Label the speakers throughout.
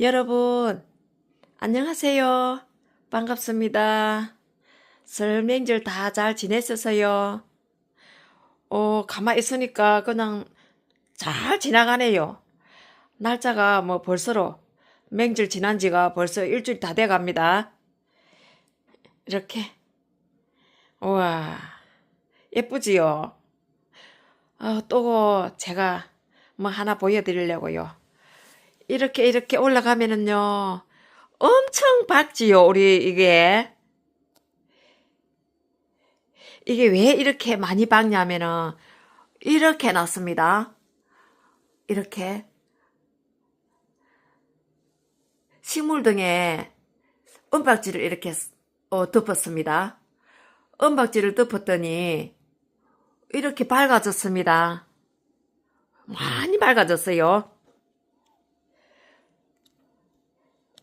Speaker 1: 여러분, 안녕하세요. 반갑습니다. 설 명절 다 잘 지냈었어요. 어, 가만히 있으니까 그냥 잘 지나가네요. 날짜가 뭐 벌써로 명절 지난 지가 벌써 일주일 다 돼 갑니다. 이렇게. 우와, 예쁘지요? 어, 또 제가 뭐 하나 보여드리려고요. 이렇게 이렇게 올라가면은요, 엄청 밝지요, 우리 이게. 이게 왜 이렇게 많이 박냐면은, 이렇게 놨습니다. 이렇게. 식물 등에 은박지를 이렇게 어, 덮었습니다. 은박지를 덮었더니, 이렇게 밝아졌습니다. 많이 밝아졌어요.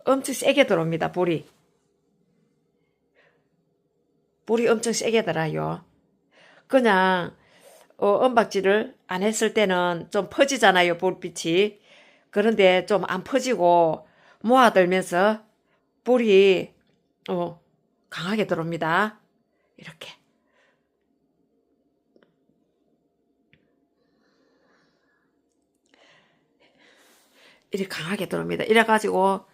Speaker 1: 엄청 세게 들어옵니다, 불이. 불이 엄청 세게 들어요. 그냥, 어, 은박지를 안 했을 때는 좀 퍼지잖아요, 불빛이. 그런데 좀 안 퍼지고 모아들면서 불이, 어, 강하게 들어옵니다. 이렇게. 이렇게 강하게 들어옵니다. 이래가지고,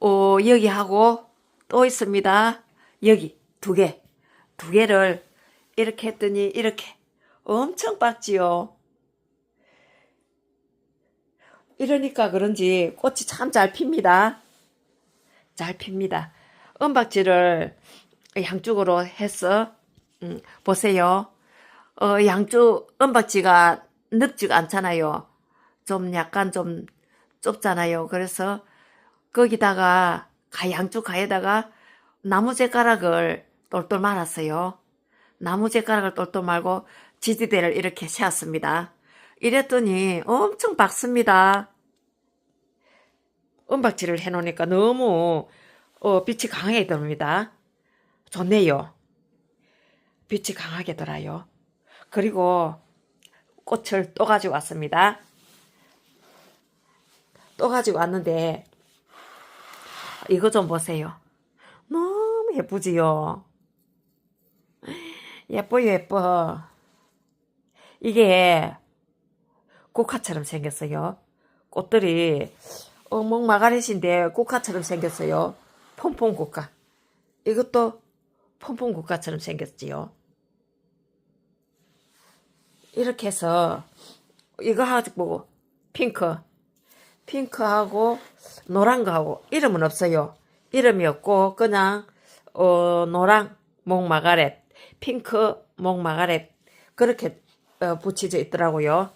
Speaker 1: 어, 여기 하고 또 있습니다. 여기 두 개. 두 개를 이렇게 했더니 이렇게 엄청 박지요. 이러니까 그런지 꽃이 참 잘 핍니다. 잘 핍니다. 은박지를 양쪽으로 해서 음, 보세요. 어, 양쪽 은박지가 넓지가 않잖아요. 좀 약간 좀 좁잖아요. 그래서 거기다가 가 양쪽 가에다가 나무젓가락을 똘똘 말았어요. 나무젓가락을 똘똘 말고 지지대를 이렇게 세웠습니다. 이랬더니 엄청 박습니다. 은박지를 해놓으니까 너무 어, 빛이 강하게 들어옵니다. 좋네요. 빛이 강하게 돌아요. 그리고 꽃을 또 가지고 왔습니다. 또 가지고 왔는데 이거 좀 보세요. 너무 예쁘지요? 예뻐요, 예뻐. 이게 국화처럼 생겼어요. 꽃들이 어, 목마가렛인데 국화처럼 생겼어요. 폼폼 국화. 이것도 폼폼 국화처럼 생겼지요. 이렇게 해서 이거 하고 핑크 핑크하고 노란 거하고 이름은 없어요. 이름이 없고 그냥 어, 노랑 목마가렛, 핑크 목마가렛 그렇게 어, 붙여져 있더라고요.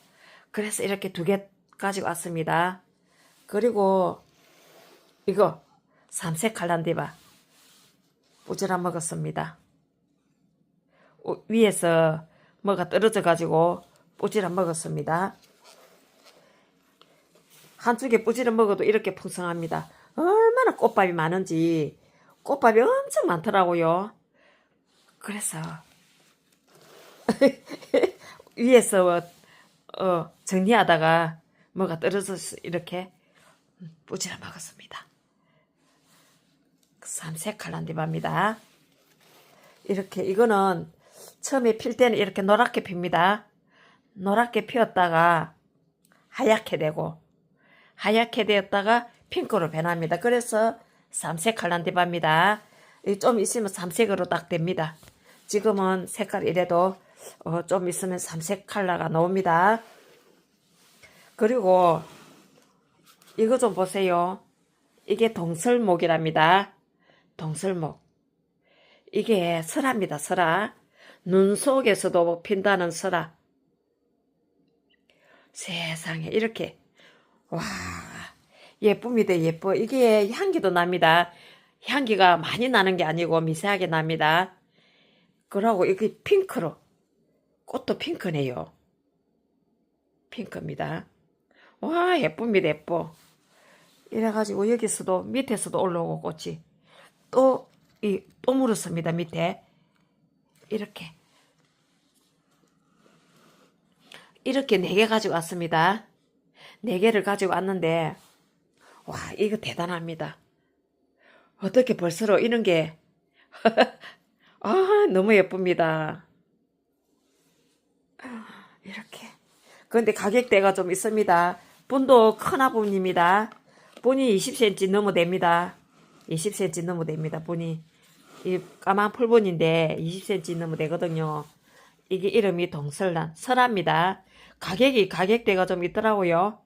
Speaker 1: 그래서 이렇게 두 개 가지고 왔습니다. 그리고 이거 삼색 칼란디바 부지런 먹었습니다. 어, 위에서 뭐가 떨어져 가지고 부지런 먹었습니다. 한쪽에 뿌지를 먹어도 이렇게 풍성합니다. 얼마나 꽃밥이 많은지 꽃밥이 엄청 많더라고요. 그래서 위에서 어, 정리하다가 뭐가 떨어져서 이렇게 뿌지를 먹었습니다. 삼색 칼란디바입니다. 이렇게 이거는 처음에 필 때는 이렇게 노랗게 핍니다. 노랗게 피었다가 하얗게 되고 하얗게 되었다가 핑크로 변합니다. 그래서 삼색 칼란디바입니다. 좀 있으면 삼색으로 딱 됩니다. 지금은 색깔 이래도 어, 좀 있으면 삼색 칼라가 나옵니다. 그리고 이거 좀 보세요. 이게 동설목이랍니다. 동설목. 이게 설화입니다. 설화. 눈 속에서도 핀다는 설화. 세상에 이렇게 와, 예쁩니다. 예뻐. 이게 향기도 납니다. 향기가 많이 나는 게 아니고 미세하게 납니다. 그러고 이게 핑크로. 꽃도 핑크네요. 핑크입니다. 와, 예쁩니다. 예뻐. 이래가지고 여기서도 밑에서도 올라오고 꽃이 또, 이, 또 물었습니다. 밑에. 이렇게. 이렇게 네 개 가지고 왔습니다. 네 개를 가지고 왔는데 와, 이거 대단합니다. 어떻게 벌써로 이런 게, 아, 너무 예쁩니다. 이렇게. 그런데 가격대가 좀 있습니다. 분도 큰 화분입니다. 분이 20cm 넘어 됩니다. 20cm 넘어 됩니다. 분이. 이 까만 풀분인데 20cm 넘어 되거든요. 이게 이름이 동설란, 설합니다. 가격이, 가격대가 좀 있더라고요.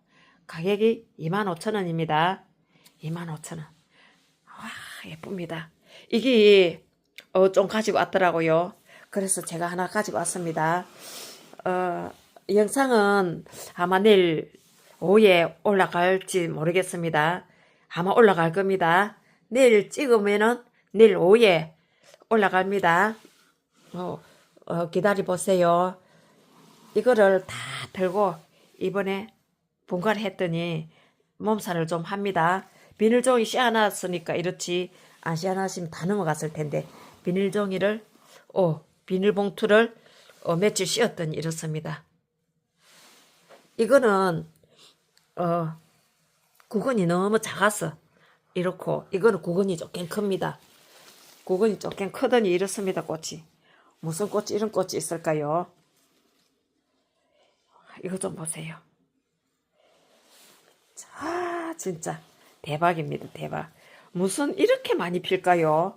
Speaker 1: 가격이 25,000원입니다. 25,000원. 와, 예쁩니다. 이게, 어, 좀 가지고 왔더라고요. 그래서 제가 하나 가지고 왔습니다. 어, 영상은 아마 내일 오후에 올라갈지 모르겠습니다. 아마 올라갈 겁니다. 내일 찍으면은 내일 오후에 올라갑니다. 어, 어, 기다려 보세요. 이거를 다 들고 이번에 분갈이 했더니 몸살을 좀 합니다. 비닐종이 씌어놨으니까 이렇지 안 씌어놨으면 다 넘어갔을 텐데 비닐종이를 오 비닐봉투를 어, 며칠 씌었더니 이렇습니다. 이거는 어 구근이 너무 작아서 이렇고 이거는 구근이 조금 큽니다. 구근이 조금 크더니 이렇습니다 꽃이 무슨 꽃이 이런 꽃이 있을까요? 이거 좀 보세요. 자, 진짜 대박입니다. 대박. 무슨 이렇게 많이 필까요?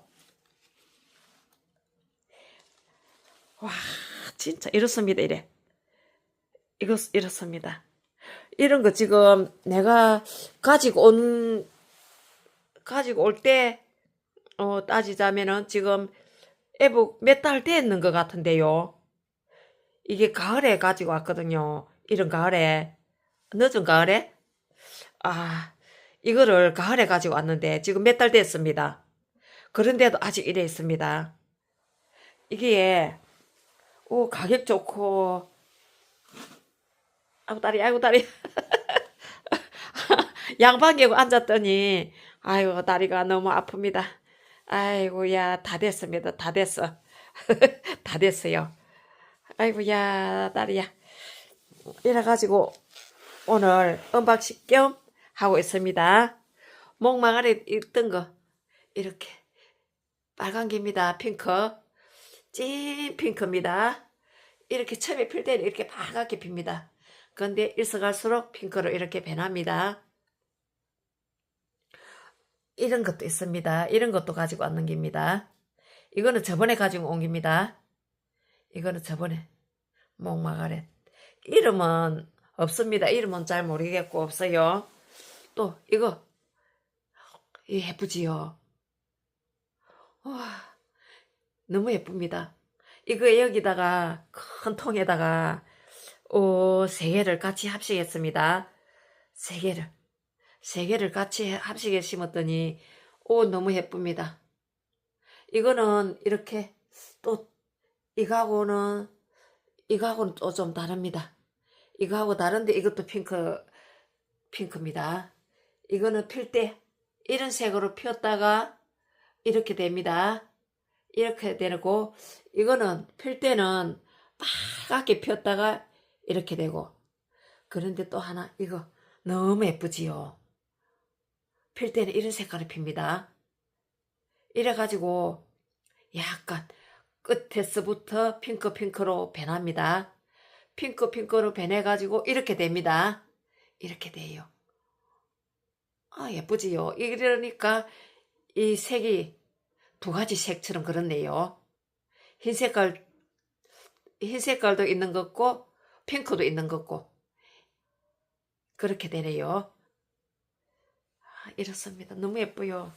Speaker 1: 와, 진짜 이렇습니다. 이래. 이거 이렇습니다. 이런 거 지금 내가 가지고 온 가지고 올 때 어, 따지자면은 지금 애복 몇 달 됐는 것 같은데요. 이게 가을에 가지고 왔거든요. 이런 가을에 늦은 가을에 아 이거를 가을에 가지고 왔는데 지금 몇 달 됐습니다. 그런데도 아직 이래 있습니다. 이게 오 가격 좋고 아이고 다리 아이고 다리 양방개고 앉았더니 아이고 다리가 너무 아픕니다. 아이고야 다 됐습니다. 다 됐어. 다 됐어요. 아이고야 다리야. 이래가지고 오늘 은박식 겸 하고 있습니다. 목망 아래 있던 거 이렇게 빨간 개입니다. 핑크. 찐 핑크입니다. 이렇게 처음에 필 때는 이렇게 빨갛게 핍니다. 그런데 일서갈수록 핑크로 이렇게 변합니다. 이런 것도 있습니다. 이런 것도 가지고 왔는 겁니다. 이거는 저번에 가지고 온 겁니다. 이거는 저번에 목마가렛. 이름은 없습니다. 이름은 잘 모르겠고 없어요. 또 이거 이 예쁘지요. 와 너무 예쁩니다. 이거 여기다가 큰 통에다가 어, 세 개를 같이 합시겠습니다. 세 개를 세 개를 같이 합시게 심었더니 오 너무 예쁩니다. 이거는 이렇게 또 이거하고는 이거하고는 또 좀 다릅니다. 이거하고 다른데 이것도 핑크 핑크입니다. 이거는 필 때 이런 색으로 피었다가 이렇게 됩니다. 이렇게 되고 이거는 필 때는 빨갛게 피었다가 이렇게 되고 그런데 또 하나 이거 너무 예쁘지요. 필 때는 이런 색깔을 핍니다. 이래가지고 약간 끝에서부터 핑크 핑크로 변합니다. 핑크 핑크로 변해가지고 이렇게 됩니다. 이렇게 돼요. 아 예쁘지요. 이러니까 이 색이 두 가지 색처럼 그렇네요. 흰 색깔 흰 색깔도 있는 것 같고 핑크도 있는 것 같고 그렇게 되네요. 아, 이렇습니다. 너무 예뻐요.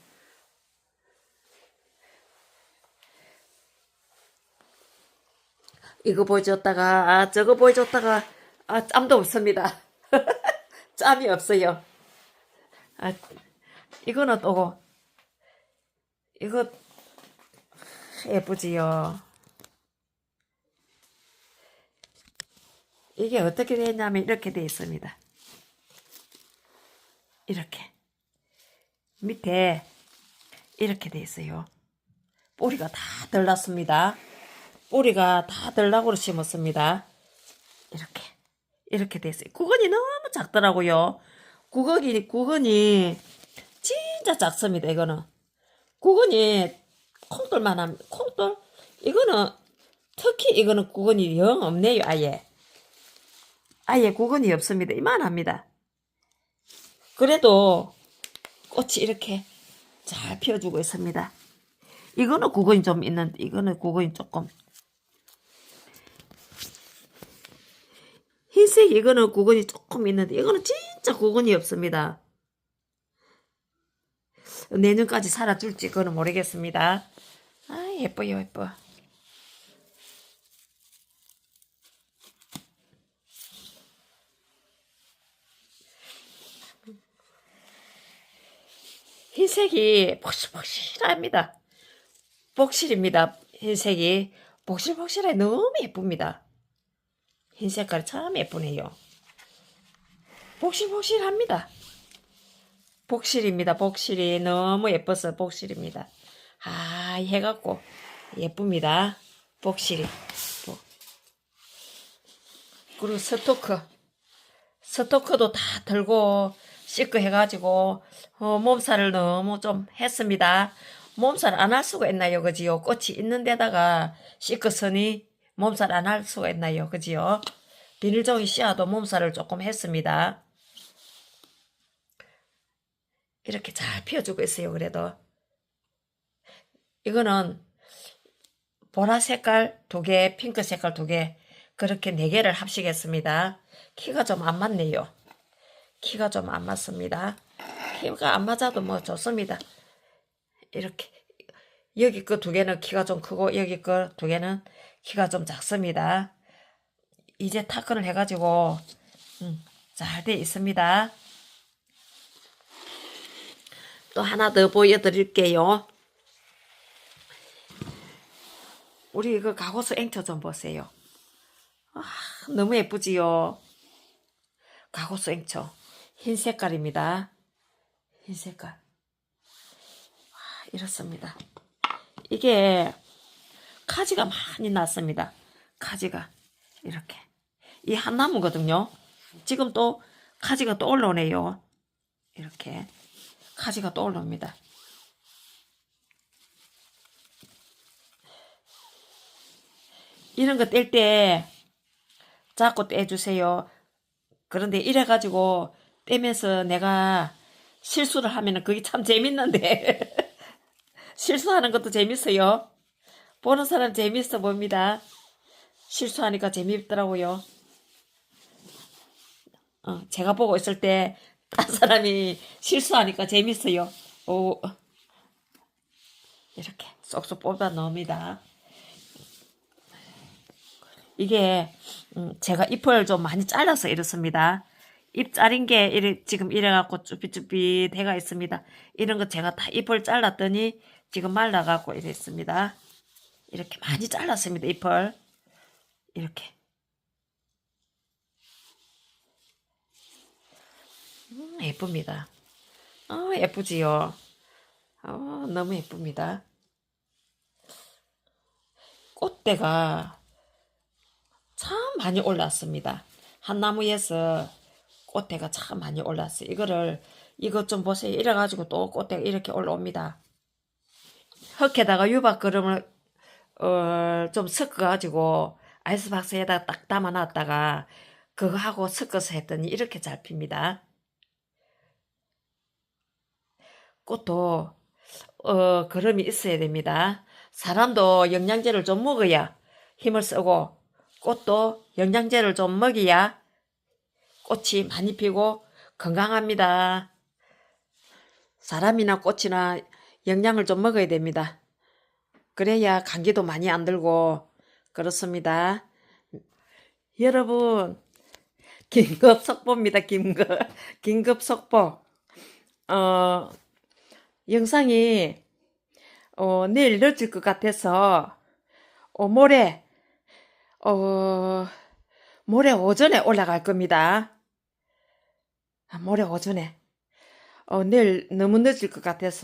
Speaker 1: 이거 보여줬다가 아 저거 보여줬다가 아 짬도 없습니다. 짬이 없어요. 아 이거는 또 이거 예쁘지요. 이게 어떻게 되냐면 이렇게 되어 있습니다. 이렇게 밑에 이렇게 되어 있어요. 뿌리가 다 들렀습니다. 뿌리가 다 들라고 심었습니다. 이렇게 이렇게 됐어요. 구근이 너무 작더라고요. 구근이 구근이 진짜 작습니다. 이거는 구근이 콩돌만한 콩돌 이거는 특히 이거는 구근이 영 없네요. 아예 아예 구근이 없습니다. 이만합니다. 그래도 꽃이 이렇게 잘 피어주고 있습니다. 이거는 구근이 좀 있는데 이거는 구근이 조금 흰색 이거는 구근이 조금 있는데 이거는 진 짜 구근이 없습니다. 내년까지 살아줄지 그거는 모르겠습니다. 아 예뻐요 예뻐. 흰색이 복실복실합니다. 복실입니다. 흰색이 복실복실해 너무 예쁩니다. 흰 색깔이 참 예쁘네요. 복실복실합니다. 복실입니다. 복실이 너무 예뻐서 복실입니다. 아, 해갖고 예쁩니다. 복실이. 복. 그리고 스토크. 스토크도 다 들고 씻고 해가지고 어, 몸살을 너무 좀 했습니다. 몸살 안 할 수가 있나요, 그지요? 꽃이 있는 데다가 씻고서니 몸살 안 할 수가 있나요, 그지요? 비닐종이 씌어도 몸살을 조금 했습니다. 이렇게 잘 피워주고 있어요, 그래도. 이거는 보라 색깔 두 개, 핑크 색깔 두 개, 그렇게 네 개를 합치겠습니다. 키가 좀 안 맞네요. 키가 좀 안 맞습니다. 키가 안 맞아도 뭐 좋습니다. 이렇게. 여기 그 두 개는 키가 좀 크고, 여기 그 두 개는 키가 좀 작습니다. 이제 타건을 해가지고, 음, 잘 돼 있습니다. 또 하나 더 보여드릴게요. 우리 그 가고수 앵처 좀 보세요. 아, 너무 예쁘지요? 가고수 앵처. 흰 색깔입니다. 흰 색깔. 아, 이렇습니다. 이게 가지가 많이 났습니다. 가지가 이렇게. 이 한 나무거든요. 지금 또 가지가 또 올라오네요. 이렇게. 가지가 또 올라옵니다. 이런 거 뗄 때 자꾸 떼주세요. 그런데 이래가지고 떼면서 내가 실수를 하면은 그게 참 재밌는데 실수하는 것도 재밌어요. 보는 사람 재밌어 봅니다. 실수하니까 재밌더라고요. 어, 제가 보고 있을 때 딴 사람이 실수하니까 재밌어요. 오, 이렇게 쏙쏙 뽑아 넣습니다. 이게 음, 제가 잎을 좀 많이 잘라서 이렇습니다. 잎 자른 게 이래, 지금 이래갖고 쭈삣쭈삣 해가 있습니다. 이런 거 제가 다 잎을 잘랐더니 지금 말라갖고 이랬습니다. 이렇게 많이 잘랐습니다. 잎을 이렇게 음, 예쁩니다. 어, 예쁘지요. 어, 너무 예쁩니다. 꽃대가 참 많이 올랐습니다. 한 나무에서 꽃대가 참 많이 올랐어요. 이거를 이것 좀 보세요. 이래가지고 또 꽃대가 이렇게 올라옵니다. 흙에다가 유박 그름을 어, 좀 섞어가지고 아이스박스에다 딱 담아놨다가 그거 하고 섞어서 했더니 이렇게 잘 핍니다. 꽃도 어, 그름이 있어야 됩니다. 사람도 영양제를 좀 먹어야 힘을 쓰고 꽃도 영양제를 좀 먹여야 꽃이 많이 피고 건강합니다. 사람이나 꽃이나 영양을 좀 먹어야 됩니다. 그래야 감기도 많이 안 들고 그렇습니다. 여러분 긴급 속보입니다. 긴급 긴급 속보. 어 영상이 어, 내일 늦을 것 같아서 어, 모레 어, 모레 오전에 올라갈 겁니다. 아, 모레 오전에 어, 내일 너무 늦을 것 같아서